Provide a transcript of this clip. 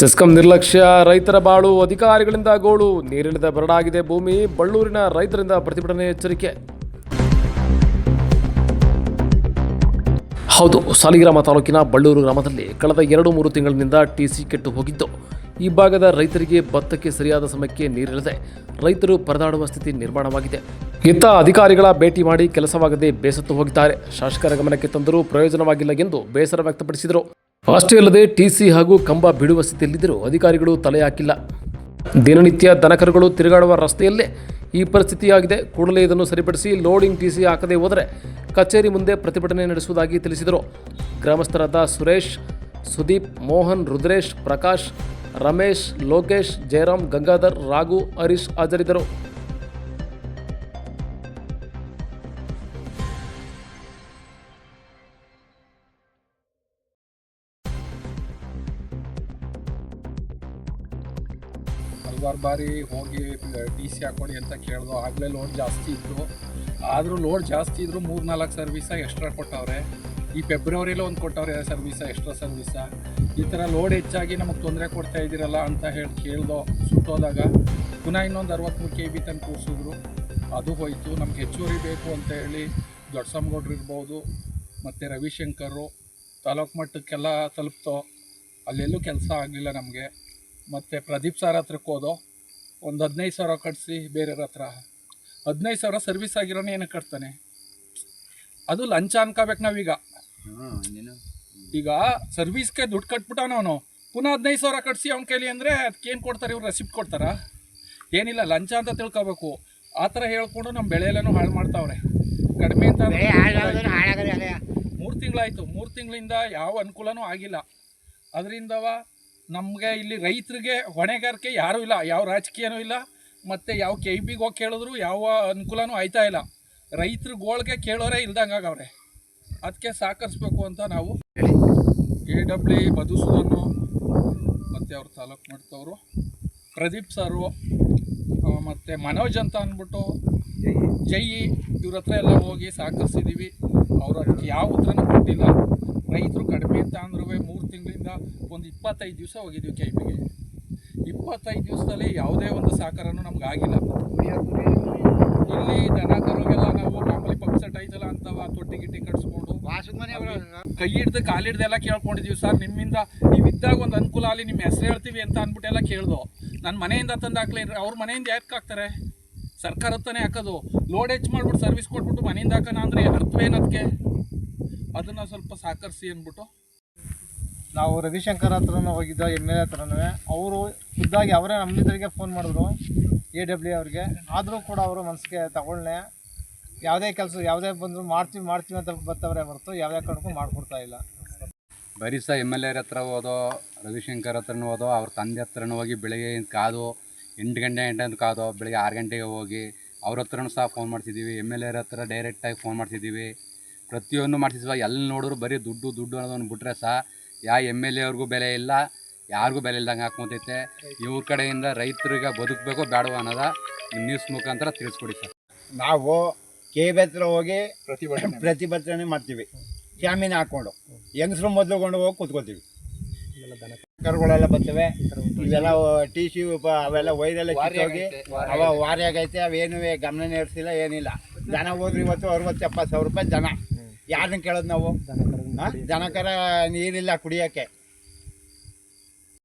CESCOM ನಿರ್ಲಕ್ಷ್ಯ, ರೈತರ ಬಾಳು ಅಧಿಕಾರಿಗಳಿಂದ ಗೋಳು. ನೀರಿಳಿದ ಬರಡಾಗಿದೆ ಭೂಮಿ, ಬಳ್ಳೂರಿನ ರೈತರಿಂದ ಪ್ರತಿಭಟನೆ ಎಚ್ಚರಿಕೆ. ಹೌದು, ಸಾಲಿಗ್ರಾಮ ತಾಲೂಕಿನ ಬಳ್ಳೂರು ಗ್ರಾಮದಲ್ಲಿ ಕಳೆದ ಎರಡು ಮೂರು ತಿಂಗಳಿನಿಂದ ಟಿಸಿ ಕೆಟ್ಟು ಹೋಗಿದ್ದು. ಈ ಭಾಗದ ರೈತರಿಗೆ ಭತ್ತಕ್ಕೆ ಸರಿಯಾದ ಸಮಯಕ್ಕೆ ನೀರಿಲ್ಲದೆ ರೈತರು ಪರದಾಡುವ ಸ್ಥಿತಿ ನಿರ್ಮಾಣವಾಗಿದೆ. ಇತ್ತ ಅಧಿಕಾರಿಗಳ ಭೇಟಿ ಮಾಡಿ ಕೆಲಸವಾಗದೆ ಬೇಸತ್ತು ಹೋಗಿದ್ದಾರೆ. ಶಾಸಕರ ಗಮನಕ್ಕೆ ತಂದರೂ ಪ್ರಯೋಜನವಾಗಿಲ್ಲ ಎಂದು ಬೇಸರ ವ್ಯಕ್ತಪಡಿಸಿದರು. ಅಷ್ಟೇ ಅಲ್ಲದೆ ಟಿಸಿ ಹಾಗೂ ಕಂಬ ಬಿಡುವ ಸ್ಥಿತಿಯಲ್ಲಿದ್ದರೂ ಅಧಿಕಾರಿಗಳು ತಲೆ ಹಾಕಿಲ್ಲ. ದಿನನಿತ್ಯ ದನಕರುಗಳು ತಿರುಗಾಡುವ ರಸ್ತೆಯಲ್ಲೇ ಈ ಪರಿಸ್ಥಿತಿಯಾಗಿದೆ. ಕೂಡಲೇ ಇದನ್ನು ಸರಿಪಡಿಸಿ ಲೋಡಿಂಗ್ ಟಿಸಿ ಹಾಕದೇ ಹೋದರೆ ಕಚೇರಿ ಮುಂದೆ ಪ್ರತಿಭಟನೆ ನಡೆಸುವುದಾಗಿ ತಿಳಿಸಿದರು. ಗ್ರಾಮಸ್ಥರಾದ ಸುರೇಶ್, ಸುದೀಪ್, ಮೋಹನ್, ರುದ್ರೇಶ್, ಪ್ರಕಾಶ್, ರಮೇಶ್, ಲೋಕೇಶ್, ಜಯರಾಮ್, ಗಂಗಾಧರ್, ರಾಘು, ಹರೀಶ್ ಹಾಜರಿದ್ದರು. ಹಲವಾರು ಬಾರಿ ಹೋಗಿ ಡಿ ಸಿ ಹಾಕೊಳ್ಳಿ ಅಂತ ಕೇಳ್ದು, ಆಗಲೇ ಲೋಡ್ ಜಾಸ್ತಿ ಇತ್ತು. ಆದರೂ ಲೋಡ್ ಜಾಸ್ತಿ ಇದ್ದರೂ ಮೂರು ನಾಲ್ಕು ಸರ್ವಿಸ ಎಕ್ಸ್ಟ್ರಾ ಕೊಟ್ಟವ್ರೆ. ಈ ಫೆಬ್ರವರಿಲೇ ಒಂದು ಕೊಟ್ಟವ್ರೆ ಸರ್ವಿಸ ಎಕ್ಸ್ಟ್ರಾ ಸರ್ವಿಸ ಈ ಥರ ಲೋಡ್ ಹೆಚ್ಚಾಗಿ ನಮಗೆ ತೊಂದರೆ ಕೊಡ್ತಾ ಇದ್ದೀರಲ್ಲ ಅಂತ ಹೇಳಿ, ಕೇಳ್ದೋ ಸುಟ್ಟೋದಾಗ ಪುನಃ ಇನ್ನೊಂದು ಅರವತ್ತ್ಮೂರು ಕೆ ಬಿ ತಂದು ಕೂರಿಸಿದ್ರು. ಅದು ಹೋಯಿತು. ನಮ್ಗೆ ಹೆಚ್ಚುವರಿ ಬೇಕು ಅಂತ ಹೇಳಿ ದೊಡ್ಡಸಮ್ಗೌಡ್ರು ಇರ್ಬೋದು, ಮತ್ತು ರವಿಶಂಕರು, ತಾಲೂಕು ಮಟ್ಟಕ್ಕೆಲ್ಲ ತಲುಪ್ತೋ, ಅಲ್ಲೆಲ್ಲೂ ಕೆಲಸ ಆಗಲಿಲ್ಲ ನಮಗೆ. ಮತ್ತು ಪ್ರದೀಪ್ ಸರ್ ಹತ್ರಕ್ಕೆ ಹೋದೋ ಒಂದು ಹದಿನೈದು ಸಾವಿರ ಕಟ್ಸಿ ಬೇರೆಯವ್ರ ಹತ್ರ. ಹದಿನೈದು ಸಾವಿರ ಸರ್ವಿಸ್ ಆಗಿರೋನೇ ಏನಕ್ಕೆ ಕಟ್ತಾನೆ. ಅದು ಲಂಚ ಅನ್ಕೋಬೇಕು ನಾವೀಗ. ಈಗ ಸರ್ವಿಸ್ಗೆ ದುಡ್ಡು ಕಟ್ಬಿಟ್ಟಾನ ಅವನು. ಪುನಃ ಹದಿನೈದು ಸಾವಿರ ಕಟ್ಸಿ ಅವ್ನ ಕೈಲಿ ಅಂದರೆ ಅದಕ್ಕೇನು ಕೊಡ್ತಾರೆ ಇವ್ರು ರೆಸಿಪ್ಟ್ ಕೊಡ್ತಾರ? ಏನಿಲ್ಲ ಲಂಚ ಅಂತ ತಿಳ್ಕೊಬೇಕು. ಆ ಥರ ಹೇಳ್ಕೊಂಡು ನಮ್ಮ ಬೆಳೆ ಎಲ್ಲನೂ ಹಾಳು ಮಾಡ್ತಾವ್ರೆ. ಕಡಿಮೆ ಅಂತ ಮೂರು ತಿಂಗಳಾಯಿತು ಮೂರು ತಿಂಗಳಿಂದ ಯಾವ ಅನುಕೂಲನೂ ಆಗಿಲ್ಲ. ಅದರಿಂದವ ನಮಗೆ ಇಲ್ಲಿ ರೈತರಿಗೆ ಹೊಣೆಗಾರಿಕೆ ಯಾರೂ ಇಲ್ಲ. ಯಾವ ರಾಜಕೀಯನೂ ಇಲ್ಲ. ಮತ್ತು ಯಾವ ಕೆ ಬಿಗೆ ಹೋಗಿ ಕೇಳಿದ್ರು ಯಾವ ಅನುಕೂಲನೂ ಆಯ್ತಾ ಇಲ್ಲ. ರೈತರ ಗೋಳ್ಗೆ ಕೇಳೋರೇ ಇಲ್ದಂಗೆ ಆಗವ್ರೆ. ಅದಕ್ಕೆ ಸಹಕರಿಸ್ಬೇಕು ಅಂತ ನಾವು ಎ ಡಬ್ಲ್ಯೂ ಮಧುಸೂದನ್ನು ಮತ್ತು ಅವ್ರ ತಾಲೂಕು ಮಾಡ್ತವರು ಪ್ರದೀಪ್ ಸರು ಮತ್ತು ಮನೋಜ್ ಅಂತ ಅಂದ್ಬಿಟ್ಟು ಜೈ ಇವ್ರ ಹತ್ರ ಎಲ್ಲ ಹೋಗಿ ಸಹಕರಿಸಿದ್ದೀವಿ ಅವ್ರ ಯಾವ ಉತ್ತರನೂ ಕೊಟ್ಟಿಲ್ಲ. ರೈತರು ಕಡಿಮೆ ಅಂತ ಅಂದ್ರೂ ಮೂರು ತಿಂಗಳಿಂದ ಒಂದು ಇಪ್ಪತ್ತೈದು ದಿವಸ ಹೋಗಿದ್ದೀವಿ ಕೆ ಬಿಗೆ ಇಪ್ಪತ್ತೈದು ದಿವಸದಲ್ಲಿ ಯಾವುದೇ ಒಂದು ಸಹಕಾರನೂ ನಮ್ಗೆ ಆಗಿಲ್ಲ. ಇಲ್ಲಿ ದನ ಕರುಗೆಲ್ಲ ನಾವು ಮಾಮೂಲಿ ಪಂಪ್ ಸೆಟ್ ಐತಲ್ಲ ಅಂತವ ತೊಟ್ಟಿ ಗಿಟ್ಟಿ ಕಟ್ಸ್ಕೊಂಡು ಕೈ ಹಿಡ್ದು ಕಾಲು ಹಿಡ್ದು ಎಲ್ಲ ಕೇಳ್ಕೊಂಡಿದ್ದೀವಿ ಸರ್ ನಿಮ್ಮಿಂದ ನೀವು ಇದ್ದಾಗ ಒಂದು ಅನುಕೂಲ ಆಗಲಿ ನಿಮ್ಮ ಹೆಸರು ಹೇಳ್ತೀವಿ ಅಂತ ಅಂದ್ಬಿಟ್ಟೆಲ್ಲ ಕೇಳ್ದು. ನನ್ನ ಮನೆಯಿಂದ ತಂದು ಹಾಕ್ಲಿ ಅವ್ರ ಮನೆಯಿಂದ ಯಾಕೆ ಹಾಕ್ತಾರೆ? ಸರ್ಕಾರ ತಾನೇ ಹಾಕೋದು. ಲೋಡ್ ಹೆಚ್ಚು ಮಾಡ್ಬಿಟ್ಟು ಸರ್ವಿಸ್ ಕೊಟ್ಬಿಟ್ಟು ಮನೆಯಿಂದ ಹಾಕೋಣ ಅಂದರೆ ಅರ್ಥವೇನು ಅದಕ್ಕೆ ಅದನ್ನು ಸ್ವಲ್ಪ ಸಹಕರಿಸಿ ಅಂದ್ಬಿಟ್ಟು. ನಾವು ರವಿಶಂಕರ್ ಹತ್ರನೂ ಹೋಗಿದ್ದ ಎಂ ಎಲ್ ಎ ಹತ್ರನೂ. ಅವರು ಖುದ್ದಾಗಿ ಅವರೇ ನಮ್ಮಿದ್ರಿಗೆ ಫೋನ್ ಮಾಡಿದ್ರು ಎ ಡಬ್ಲ್ಯೂ ಅವ್ರಿಗೆ. ಆದರೂ ಕೂಡ ಅವರು ಮನಸ್ಸಿಗೆ ತಗೊಳ್ಳೆ ಯಾವುದೇ ಕೆಲಸ ಯಾವುದೇ ಬಂದರೂ ಮಾಡ್ತೀವಿ ಮಾಡ್ತೀವಿ ಅಂತ ಬರ್ತವ್ರೆ ಹೊರತು ಯಾವುದೇ ಕಾರಣಕ್ಕೂ ಮಾಡಿಕೊಡ್ತಾ ಇಲ್ಲ. ಬರೀ ಸಹ ಎಂ ಎಲ್ ಎರ್ ಹತ್ರ ಹೋದೋ ರವಿಶಂಕರ್ ಹತ್ರನೂ ಹೋದೋ ಅವ್ರ ತಂದೆ ಹತ್ರನೂ ಹೋಗಿ ಬೆಳಗ್ಗೆ ಕಾದು ಎಂಟು ಗಂಟೆ ಎಂಟು ಅಂತ ಕಾದೋ ಬೆಳಗ್ಗೆ ಆರು ಗಂಟೆಗೆ ಹೋಗಿ ಅವ್ರ ಹತ್ರನೂ ಸಹ ಫೋನ್ ಮಾಡ್ತಿದ್ದೀವಿ. ಎಂ ಎಲ್ ಎರ್ ಹತ್ರ ಡೈರೆಕ್ಟಾಗಿ ಫೋನ್ ಮಾಡ್ತಿದ್ದೀವಿ. ಪ್ರತಿಯೊಂದು ಮಾಡ್ತಿದ್ವಿ. ಎಲ್ಲಿ ನೋಡಿದ್ರು ಬರೀ ದುಡ್ಡು ದುಡ್ಡು ಅನ್ನೋದನ್ನು ಬಿಟ್ರೆ ಸಹ ಯಾ ಎಂ ಎಲ್ ಎವ್ರಿಗೂ ಅವ್ರಿಗೂ ಬೆಲೆ ಇಲ್ಲ ಯಾರಿಗೂ ಬೆಲೆ ಇಲ್ದಂಗೆ ಹಾಕೊಂತೈತೆ ಇವ್ರ ಕಡೆಯಿಂದ ರೈತರಿಗೆ ಬದುಕಬೇಕು ಬೇಡವ ಅನ್ನೋದ ನ್ಯೂಸ್ ಮುಖಾಂತರ ತಿಳಿಸ್ಕೊಡಿ ಸರ್. ನಾವು ಕೆ ಬಿ ಹತ್ರ ಹೋಗಿ ಪ್ರತಿಭಟನೆ. ಪ್ರತಿಭಟನೆ ಮಾಡ್ತೀವಿ. ಜಾಮೀನು ಹಾಕ್ಕೊಂಡು. ಹೆಂಗಸ್ರು ಮೊದಲುಕೊಂಡು ಹೋಗಿ ಕೂತ್ಕೊತೀವಿ ಕರುಗಳೆಲ್ಲ ಬರ್ತವೆ. ಇವೆಲ್ಲ ಟಿ ಸಿ ಅವೆಲ್ಲ ವೈರೆಲ್ಲ ಕಿತ್ತೋಗಿ ಅವ ವಾರಿಯಾಗೈತೆ ಆಗೈತೆ ಅವೇನು ಗಮನ ಇರ್ಸಿಲ್ಲ ಏನಿಲ್ಲ. ಜನ ಹೋದ್ರೆ ಇವತ್ತು ಅರವತ್ತು ಎಪ್ಪತ್ತು ಸಾವಿರ ರೂಪಾಯಿ ದನ. ಯಾರನ್ನ ಕೇಳೋದು ನಾವು? ದನಕರ ನೀರಿಲ್ಲ ಕುಡಿಯೋಕ್ಕೆ.